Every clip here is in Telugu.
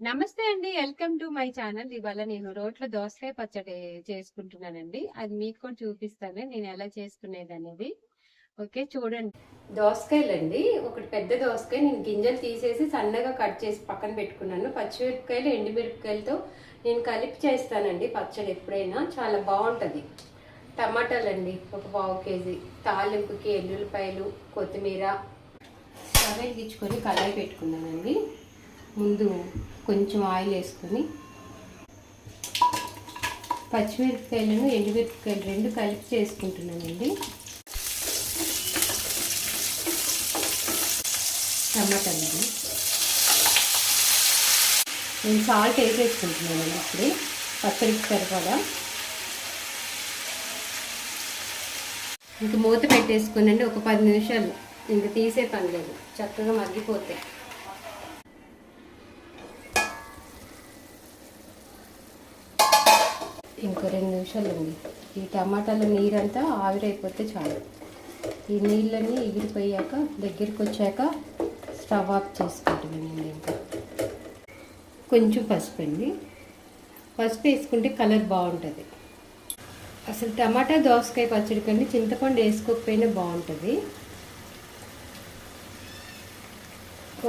నమస్తే అండి. Welcome to my channel. ఇవాళ నేను రోట్లో దోసకాయ పచ్చడి చేసుకుంటున్నానండి. అది మీకు కూడా చూపిస్తాను. నేను ఎలా చేసుకునేది అనేది. ఓకే చూడండి. దోసకాయలండి. ఒకటి పెద్ద దోసకాయ. నేను గింజలు తీసేసి సన్నగా కట్ చేసి పక్కన పెట్టుకున్నాను. పచ్చిమిరపకాయలు ఎండుమిరపకాయలతో నేను కలిపి చేస్తానండి పచ్చడి ఎప్పుడైనా. చాలా బాగుంటుంది. టమాటాలు అండి ఒక పావు కేజీ. తాలింపుకి ఎల్లుల్లిపాయలు కొత్తిమీర. స్టవ్ వెలిగించుకొని కళాయి పెట్టుకున్నానండి. ముందు కొంచెం ఆయిల్ వేసుకొని పచ్చిమిరపకాయలను ఎండుమిరపకాయలు రెండు కలిపి చేసుకుంటున్నానండి. టమాటాలు నేను సాల్ట్ వేసేసుకుంటున్నానండి ఇప్పుడే పచ్చడికి సరిపడా. ఇంక మూత పెట్టేసుకునండి ఒక పది నిమిషాలు. ఇంక తీసే పని లేదు చక్కగా మగ్గిపోతాయి ఇంకో రెండు నిమిషాలు ఉంది. ఈ టమాటాల నీరంతా ఆవిరైపోతే చాలు. ఈ నీళ్ళన్నీ ఎగిరిపోయాక దగ్గరికి వచ్చాక స్టవ్ ఆఫ్ చేసుకుంటున్నానండి ఇంకా. కొంచెం పసుపు అండి. పసుపు వేసుకుంటే కలర్ బాగుంటుంది. అసలు టమాటా దోసకాయ పచ్చడి కంటే చింతపండు వేసుకోకపోయినా బాగుంటుంది.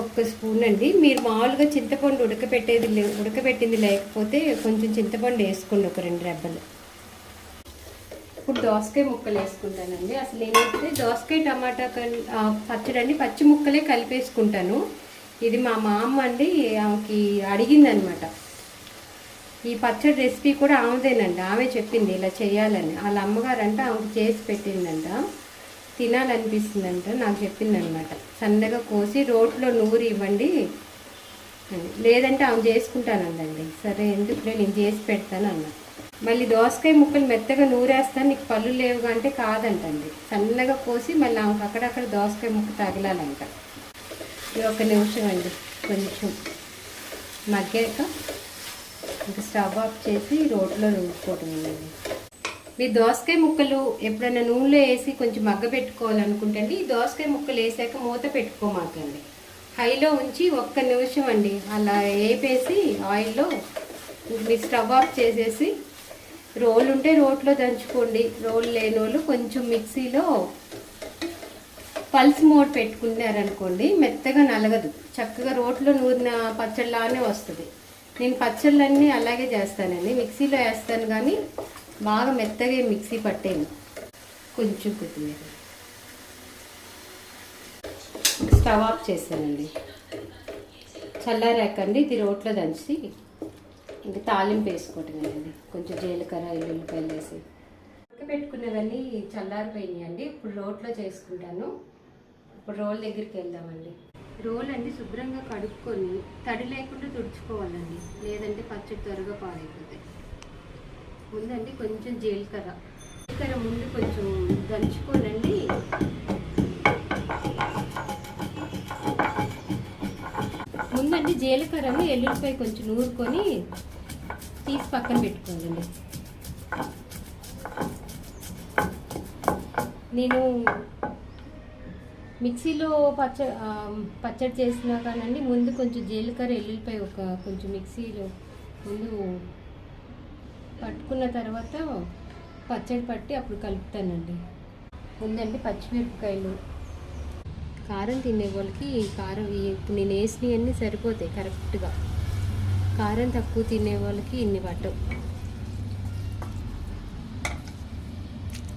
ఒక్క స్పూన్ అండి. మీరు మామూలుగా చింతపండు ఉడకపెట్టేది ఉడకబెట్టింది లేకపోతే కొంచెం చింతపండు వేసుకోండి ఒక రెండు రెబ్బలు. ఇప్పుడు దోసకాయ ముక్కలు వేసుకుంటానండి. అసలు నేనైతే దోసకాయ టమాటా కల్- పచ్చడి అండి పచ్చి ముక్కలే కలిపేసుకుంటాను. ఇది మా మా అమ్మ అండి ఆమెకి అడిగిందనమాట. ఈ పచ్చడి రెసిపీ కూడా ఆమెదేనండి ఆమె చెప్పింది ఇలా చేయాలని. వాళ్ళ అమ్మగారు అంటే ఆమెకు చేసి పెట్టిందంట. తినాలనిపిస్తుందంట నాకు చెప్పిందనమాట. సన్నగా కోసి రోట్లో నూరి ఇవ్వండి. లేదంటే ఆమె చేసుకుంటానందండి. సరే ఎందుకు నేను చేసి పెడతాను అన్న మళ్ళీ దోసకాయ ముక్కలు మెత్తగా నూరేస్తాను నీకు పళ్ళు లేవుగా అంటే కాదంటండి. సన్నగా కోసి మళ్ళీ ఆమెకు అక్కడక్కడ దోసకాయ ముక్క తగలాలంట. ఇది ఒక నిమిషం అండి. కొంచెం మగ్గాక ఇంకా స్టవ్ ఆఫ్ చేసి రోట్లో అండి. మీ దోసకాయ ముక్కలు ఎప్పుడైనా నూనెలో వేసి కొంచెం మగ్గ పెట్టుకోవాలనుకుంటే అండి ఈ దోసకాయ ముక్కలు వేసాక మూత పెట్టుకోమాకండి. హైలో ఉంచి ఒక్క నిమిషం అండి. అలా వేపేసి ఆయిల్లో మీ స్టవ్ ఆఫ్ చేసేసి రోల్ ఉంటే రోట్లో దంచుకోండి. రోల్ లేని వాళ్ళు కొంచెం మిక్సీలో పల్స్ మోడ్ పెట్టుకున్నారనుకోండి మెత్తగా నలగదు. చక్కగా రోట్లో నూరిన పచ్చళ్ళలానే వస్తుంది. నేను పచ్చళ్ళన్నీ అలాగే చేస్తానండి. మిక్సీలో వేస్తాను కానీ బాగా మెత్తగా మిక్సీ పట్టేను. కొంచెం కొత్తిమీర. స్టవ్ ఆఫ్ చేస్తానండి చల్లారాకండి. ఇది రోట్లో దంచి ఇంకా తాలింపు వేసుకోవటమేనండి. కొంచెం జీలకర్ర ఎల్లుల్లిపాయలు వేసి. పెట్టుకునేవన్నీ చల్లారిపోయినాయండి. ఇప్పుడు రోట్లో చేసుకుంటాను. ఇప్పుడు రోల్ దగ్గరికి వెళ్దామండి. రోల్ అండి శుభ్రంగా కడుక్కొని తడి లేకుండా తుడుచుకోవాలండి. లేదంటే పచ్చడి త్వరగా పాడైపోతాయి. ముందండి కొంచెం జీలకర్ర. జీలకర్ర ముందు కొంచెం దంచుకోనండి. ముందండి జీలకర్రను ఎల్లుల్లిపాయ కొంచెం నూరుకొని తీసి పక్కన పెట్టుకోవాలండి నేను మిక్సీలో పచ్చ పచ్చడి చేసినా కానండి ముందు కొంచెం జీలకర్ర ఎల్లుల్లిపాయ ఒక కొంచెం మిక్సీలో ముందు పట్టుకున్న తర్వాత పచ్చడి పట్టి అప్పుడు కలుపుతానండి. ముందండి పచ్చిమిరపకాయలు. కారం తినే వాళ్ళకి కారం ఇప్పుడు నేను వేసినవన్నీ సరిపోతాయి కరెక్ట్గా. కారం తక్కువ తినే వాళ్ళకి ఇన్ని పట్టవు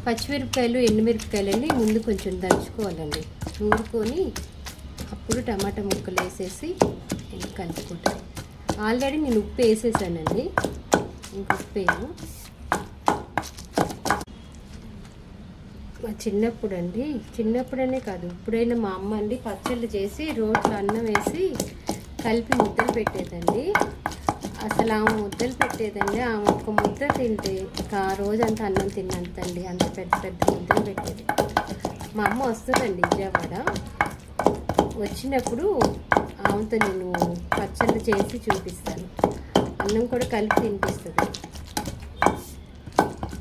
పచ్చిమిరపకాయలు ఎండుమిరపకాయలు అండి ముందు కొంచెం దంచుకోవాలండి. నూరుకొని అప్పుడు టమాటా ముక్కలు వేసేసి కలుపుకుంటాను కలుపుకుంటాం. ఆల్రెడీ నేను ఉప్పు వేసేసానండి. ఇంక ఉప్పు మా చిన్నప్పుడు అండి చిన్నప్పుడనే కాదు ఇప్పుడైనా మా అమ్మ అండి పచ్చళ్ళు చేసి రోట్లో అన్నం వేసి కలిపి ముద్దలు పెట్టేదండి. అసలు ఆమె ముద్దలు పెట్టేదండి. ఆమె ఒక ముద్ద తింటే ఒక ఆ రోజంతా అన్నం తిన్నంతండి. అంత పెద్ద పెద్ద ముద్దలు పెట్టేది. మా అమ్మ వస్తుందండి విజయవాడ. వచ్చినప్పుడు ఆమెతో నేను పచ్చళ్ళు చేసి చూపిస్తాను. అన్నం కూడా కలిపి తినిపిస్తుంది.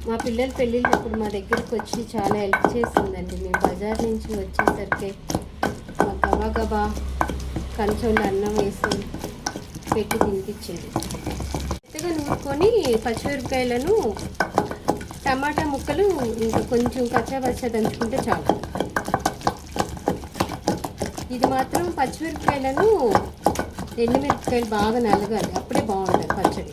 మా పిల్లలు పెళ్ళిళ్ళప్పుడు మా దగ్గరికి వచ్చి చాలా హెల్ప్ చేసిందండి మేము బజార్ నుంచి వచ్చేసరికి మా గబా గబా కంచంలో అన్నం వేసి పెట్టి తినిపించింది మెత్తగా నూరుకొని పచ్చిమిరపకాయలను టమాటా ముక్కలు ఇంకా కొంచెం కచ్చాపచ్చా దంచుకుంటే చాలు. ఇది మాత్రం పచ్చిమిరపకాయలను ఎండుమిరపకాయలు బాగా నలగాలి. అప్పుడే బాగుంటుంది పచ్చడి.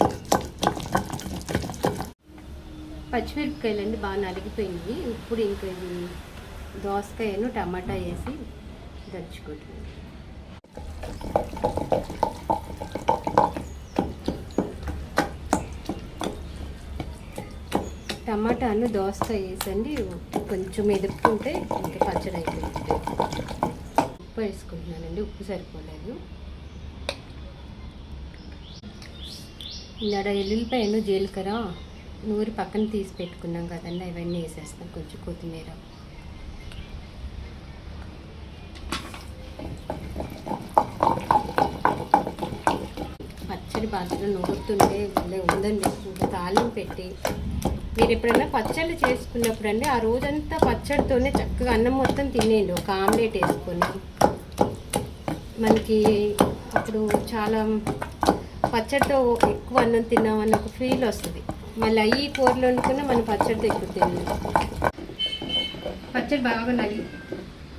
పచ్చిమిరపకాయలు అండి బాగా నలిగిపోయింది ఇప్పుడు ఇంకా ఇది దోసకాయను టమాటా వేసి దంచుకుంటుంది టమాటాను దోసకాయ వేసండి కొంచెం ఎదుపుకుంటే ఇంకా పచ్చడి అయిపోతుంది ఉప్పు వేసుకుంటున్నానండి ఉప్పు సరిపోలేదు. ఇందాడ ఎల్లుల్లిపాయను జీలకర్ర నూరి పక్కన తీసి పెట్టుకున్నాం కదండి అవన్నీ వేసేస్తాం కొంచెం కొత్తిమీర. పచ్చడి పాత్రలో నూరుతుంటే భలే ఉందండి. ఇంకా తాళం పెట్టి మీరు ఎప్పుడైనా పచ్చళ్ళు చేసుకున్నప్పుడు అండి ఆ రోజంతా పచ్చడితోనే చక్కగా అన్నం మొత్తం తినేయండి ఒక ఆమ్లెట్ వేసుకొని. మనకి అప్పుడు చాలా పచ్చడితో ఎక్కువ అన్నం తిన్నామని ఒక ఫీల్ వస్తుంది. మళ్ళీ అయ్యి కూరలు వండుకున్నా మనం పచ్చడితో ఎక్కువ తిన్నాం పచ్చడి బాగా నలిగి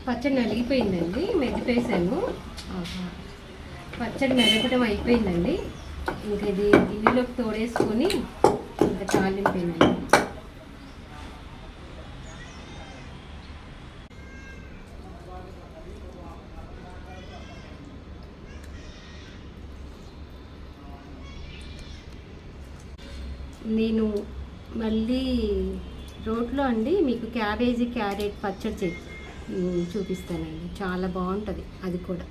పచ్చడి నలిగిపోయిందండి మెదిపేసాను పచ్చడి మెదపడం అయిపోయిందండి. ఇంక ఇది గిన్నెలోకి తోడేసుకొని ఇంకా తాలింపోయిందండి నేను మళ్ళీ రోడ్లో అండి మీకు క్యాబేజీ క్యారెట్ పచ్చడి చూపిస్తానండి. చాలా బాగుంటుంది అది కూడా.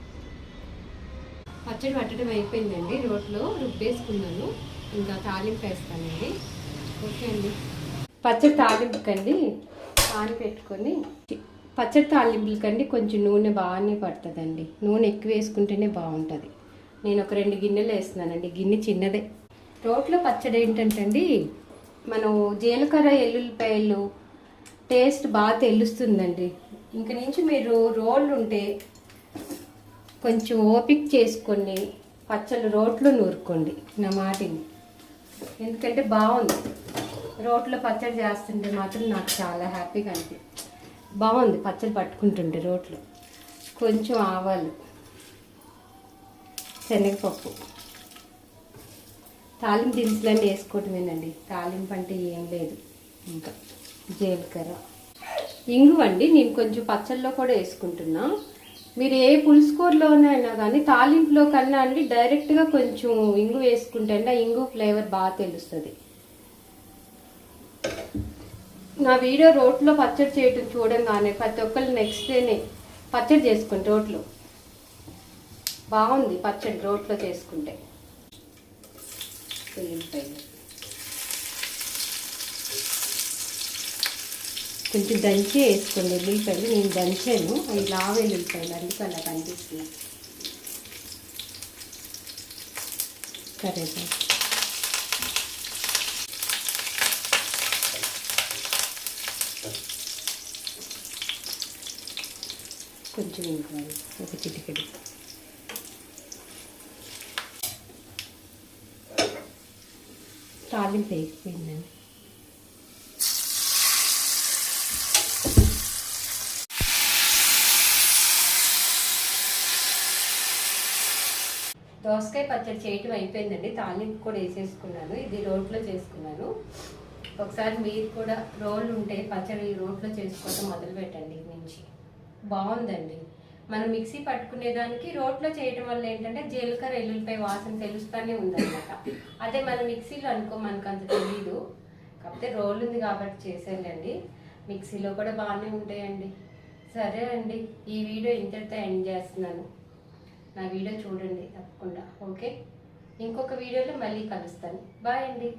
పచ్చడి పట్టడం అయిపోయిందండి. రోట్లో రుబ్బేసుకున్నాను. ఇంకా తాలింపు వేస్తానండి. ఓకే అండి. పచ్చడి తాలింపుకండి. పాన్ పెట్టుకొని పచ్చడి తాలింపులకండి కొంచెం నూనె బాగానే పడుతుందండి. నూనె ఎక్కువ వేసుకుంటేనే బాగుంటుంది. నేను ఒక రెండు గిన్నెలు వేస్తున్నానండి. గిన్నె చిన్నదే. రోట్లో పచ్చడి ఏంటంటే అండి మనం జీలకర్ర ఎల్లుల్లిపాయలు టేస్ట్ బాగా తెలుస్తుందండి. ఇంక నుంచి మీరు రోళ్ళు ఉంటే కొంచెం ఓపిక చేసుకొని పచ్చళ్ళు రోట్లో నూరుకోండి నా మాటిని. ఎందుకంటే బాగుంది. రోట్లో పచ్చడి చేస్తుంటే మాత్రం నాకు చాలా హ్యాపీగా అనిపి బాగుంది పచ్చడి పట్టుకుంటుండే రోట్లో. కొంచెం ఆవాలు శనగపప్పు. తాలింపు దినుసులన్నీ వేసుకోవటమేనండి. తాలింపు అంటే ఏం లేదు. ఇంకా జీలకర్ర. ఇంగు అండి నేను కొంచెం పచ్చళ్ళలో కూడా వేసుకుంటున్నా. మీరు ఏ పులుసుకూరలోనైనా కానీ తాలింపులో కన్నా అండి డైరెక్ట్గా కొంచెం ఇంగు వేసుకుంటే అండి ఆ ఇంగు ఫ్లేవర్ బాగా తెలుస్తుంది. నా వీడియో రోట్లో పచ్చడి చేయటం చూడంగానే ప్రతి ఒక్కరు నెక్స్ట్ డేనే పచ్చడి చేసుకోండి రోట్లో. బాగుంది పచ్చడి రోట్లో చేసుకుంటే. ఉల్లిపాయలు కొంచెం దంచి వేసుకోండి. ఉల్లిపాయలు నేను దంచాను. అవి లావు ఉల్లిపాయలు అందుకు అలా కనిపిస్తుంది కరేపాకు కొంచెం ఇంకా ఒక చిటికెడు. తాలింపు వేగిపోయిందండి దోసకాయ పచ్చడి చేయటం అయిపోయిందండి. తాలింపు కూడా వేసేసుకున్నాను. ఇది రోట్లో చేసుకున్నాను. ఒకసారి మీరు కూడా రోళ్ళు ఉంటే పచ్చడి రోట్లో చేసుకోవడం మొదలు పెట్టండి నుంచి. బాగుందండి. మనం మిక్సీ పట్టుకునేదానికి రోట్లో చేయడం వల్ల ఏంటంటే జీలకర్ర ఎల్లుల్లిపాయ వాసన తెలుస్తూనే ఉందన్నమాట. అదే మన మిక్సీలో అనుకో మనకు అంత తెలీదు. కాకపోతే రోల్ ఉంది కాబట్టి చేసేయాలండి మిక్సీలో కూడా బాగానే ఉంటాయండి. సరే అండి ఈ వీడియో ఇంతటితో ఎండ్ చేస్తున్నాను. నా వీడియో చూడండి తప్పకుండా ఓకే? ఇంకొక వీడియోలో మళ్ళీ కలుస్తాను. బాయ్ అండి.